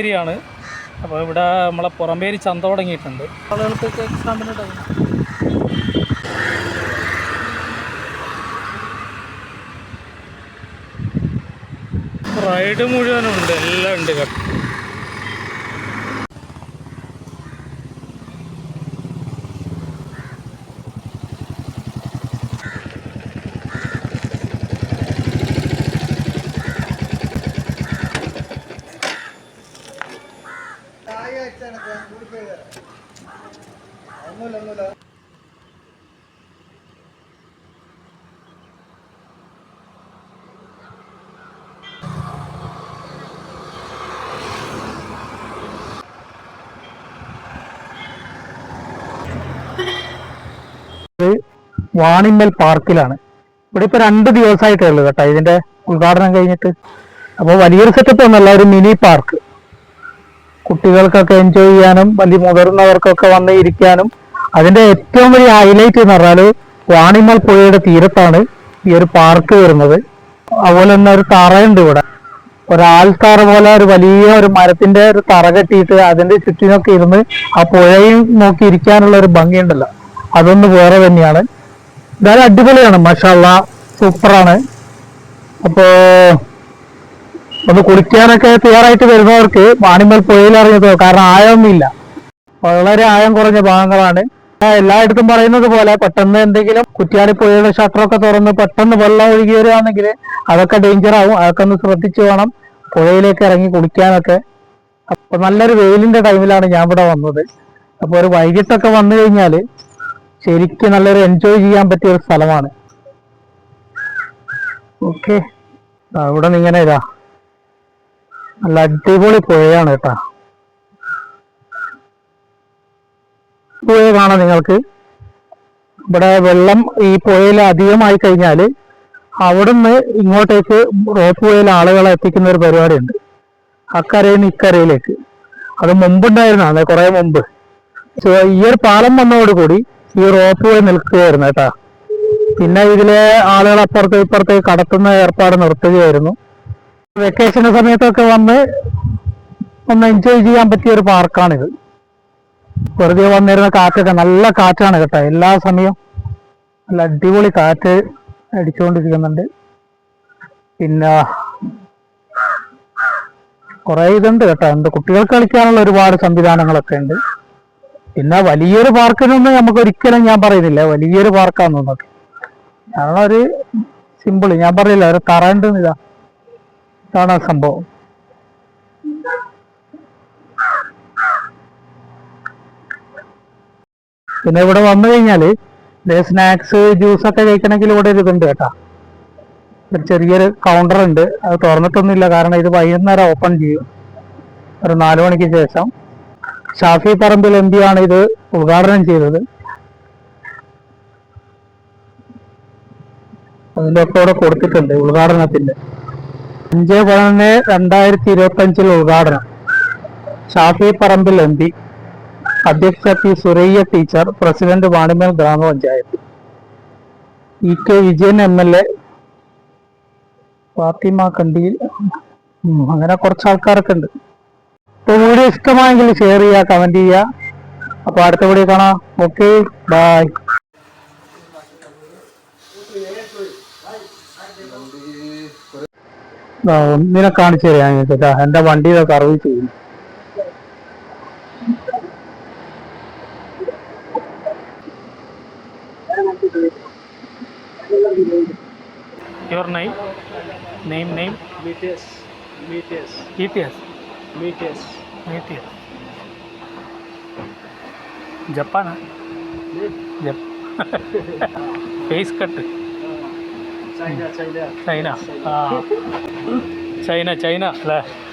ഏരിയയാണ് അപ്പോൾ ഇവിടെ നമ്മളെ പുറമ്പേരി ചന്ത തുടങ്ങിയിട്ടുണ്ട്. ടൈം റൈഡ് മുഴുവനുണ്ട്. എല്ലാം ഉണ്ട് കേട്ടോ. വാണിമ്മൽ പാർക്കിലാണ്. ഇവിടെ ഇപ്പൊ രണ്ട് ദിവസമായിട്ടേ ഉള്ളൂ കേട്ടോ ഇതിന്റെ ഉദ്ഘാടനം കഴിഞ്ഞിട്ട്. അപ്പോൾ വലിയൊരു സെറ്റപ്പ് ഒന്നല്ല ഒരു മിനി പാർക്ക് കുട്ടികൾക്കൊക്കെ എൻജോയ് ചെയ്യാനും വലിയ മുതിർന്നവർക്കൊക്കെ വന്ന് ഇരിക്കാനും അതിന്റെ ഏറ്റവും വലിയ ഹൈലൈറ്റ് എന്ന് പറഞ്ഞാൽ വാണിമൽ പുഴയുടെ തീരത്താണ് ഈ ഒരു പാർക്ക് വരുന്നത്. അതുപോലെ തന്നെ ഒരു തറയുണ്ട് ഇവിടെ. ഒരാൾത്തറ പോലെ ഒരു വലിയ ഒരു മരത്തിന്റെ ഒരു തറ കെട്ടിയിട്ട് അതിന്റെ ചുറ്റിനൊക്കെ ഇരുന്ന് ആ പുഴയും നോക്കി ഇരിക്കാനുള്ള ഒരു ഭംഗിയുണ്ടല്ലോ. അതൊന്ന് വേറെ തന്നെയാണ്. എന്തായാലും അടിപൊളിയാണ്. മഷാല്ല സൂപ്പറാണ്. അപ്പോ ഒന്ന് കുളിക്കാനൊക്കെ തയ്യാറായിട്ട് വരുന്നവർക്ക് വാണിമൽ പുഴയിൽ ഇറങ്ങിയത്? കാരണം ആഴമൊന്നുമില്ല. വളരെ ആഴം കുറഞ്ഞ ഭാഗങ്ങളാണ്. എല്ലായിടത്തും പറയുന്നത് പോലെ പെട്ടെന്ന് എന്തെങ്കിലും കുറ്റിയാടി പുഴയുടെ ഷട്ടറൊക്കെ തുറന്ന് പെട്ടെന്ന് വെള്ളം ഒഴുകി വരികയാണെങ്കിൽ അതൊക്കെ ഡേഞ്ചർ ആവും. അതൊക്കെ ഒന്ന് ശ്രദ്ധിച്ചു വേണം പുഴയിലേക്ക് ഇറങ്ങി കുളിക്കാനൊക്കെ. അപ്പൊ നല്ലൊരു വെയിലിന്റെ ടൈമിലാണ് ഞാൻ ഇവിടെ വന്നത്. അപ്പൊ ഒരു വൈകിട്ടൊക്കെ വന്നു കഴിഞ്ഞാൽ ശരിക്കും നല്ലൊരു എൻജോയ് ചെയ്യാൻ പറ്റിയ ഒരു സ്ഥലമാണ്. ഓക്കെ അവിടെ നിന്ന് ഇങ്ങനെ ഇതാ. നല്ല അടിപൊളി പുഴയാണ് കേട്ടാ. പുഴ കാണാം നിങ്ങൾക്ക്. ഇവിടെ വെള്ളം ഈ പുഴയിൽ അധികമായി കഴിഞ്ഞാൽ അവിടുന്ന് ഇങ്ങോട്ടേക്ക് റോപ്പ് പുഴയിൽ ആളുകളെ എത്തിക്കുന്ന ഒരു പരിപാടിയുണ്ട്. അക്കരയിൽ നിന്ന് ഇക്കരയിലേക്ക്. അത് മുമ്പുണ്ടായിരുന്നാണ് കുറെ മുമ്പ്. ഈ ഒരു പാലം വന്നതോടുകൂടി ഈ റോപ്പ് പുഴ നിൽക്കുകയായിരുന്നു കേട്ടാ. പിന്നെ ഇതിലെ ആളുകൾ അപ്പുറത്ത് ഇപ്പുറത്തേക്ക് കടത്തുന്ന ഏർപ്പാട് നിർത്തുകയായിരുന്നു. വെക്കേഷൻ സമയത്തൊക്കെ വന്ന് ഒന്ന് എൻജോയ് ചെയ്യാൻ പറ്റിയ ഒരു പാർക്കാണിത് വെറുതെ വന്നിരുന്ന കാറ്റൊക്കെ നല്ല കാറ്റാണ് കേട്ടോ. എല്ലാ സമയവും നല്ല അടിപൊളി കാറ്റ് അടിച്ചുകൊണ്ടിരിക്കുന്നുണ്ട്. പിന്നെ കുറെ ഇതുണ്ട് കേട്ടോ. എന്ത് കുട്ടികൾക്ക് കളിക്കാനുള്ള ഒരുപാട് സംവിധാനങ്ങളൊക്കെ ഉണ്ട്. പിന്നെ വലിയൊരു പാർക്കിനൊന്നും നമുക്ക് ഒരിക്കലും ഞാൻ പറയുന്നില്ല. വലിയൊരു പാർക്കാന്ന് തോന്നുന്നത് കാരണം ഒരു സിമ്പിൾ ഞാൻ പറയില്ല ഒരു കറണ്ട് ഇതാ. ഇതാണ് സംഭവം? പിന്നെ ഇവിടെ വന്നു കഴിഞ്ഞാൽ സ്നാക്സ് ജ്യൂസ് ഒക്കെ കഴിക്കണമെങ്കിൽ ഇവിടെ ഒരു ഇതുണ്ട് കേട്ടാ. ഒരു ചെറിയൊരു കൗണ്ടർ ഉണ്ട്. അത് തുറന്നിട്ടൊന്നുമില്ല. കാരണം ഇത് വൈകുന്നേരം ഓപ്പൺ ചെയ്യും. ഒരു നാലു മണിക്ക് ശേഷം. ഷാഫി പറമ്പിൽ എം ആണ് ഇത് ഉദ്ഘാടനം ചെയ്തത്? അതിന്റെ ഒക്കെ ഇവിടെ കൊടുത്തിട്ടുണ്ട് ഉദ്ഘാടനത്തിന്റെ അഞ്ച് പതിനൊന്ന് രണ്ടായിരത്തി ഇരുപത്തി അഞ്ചിൽ ഉദ്ഘാടനം. ഷാഫി പറമ്പിൽ എം അധ്യക്ഷ P Suraiya teacher president Vanimel ഗ്രാമപഞ്ചായത്ത്. E K Vijayan M L A Fathima Kandiyil അങ്ങനെ കുറച്ച് ആൾക്കാരൊക്കെ ഉണ്ട്. അപ്പോൾ വീഡിയോ ഇഷ്ടമായെങ്കിൽ ഷെയർ ചെയ്യുക കമന്റ് ചെയ്യുക. അപ്പോൾ അടുത്ത വീഡിയോ കാണാം. ഓക്കെ ബൈ നിന്നെ കാണിച്ചു തരാം എന്റെ വണ്ടിയുടെ സർവീസ് ചെയ്യുന്നു. Your name? Name, name? BTS. BTS. BTS. BTS. BTS. Japan? Yeah. Yep. Face cut. China, China. China. Ah. China. China, China. China.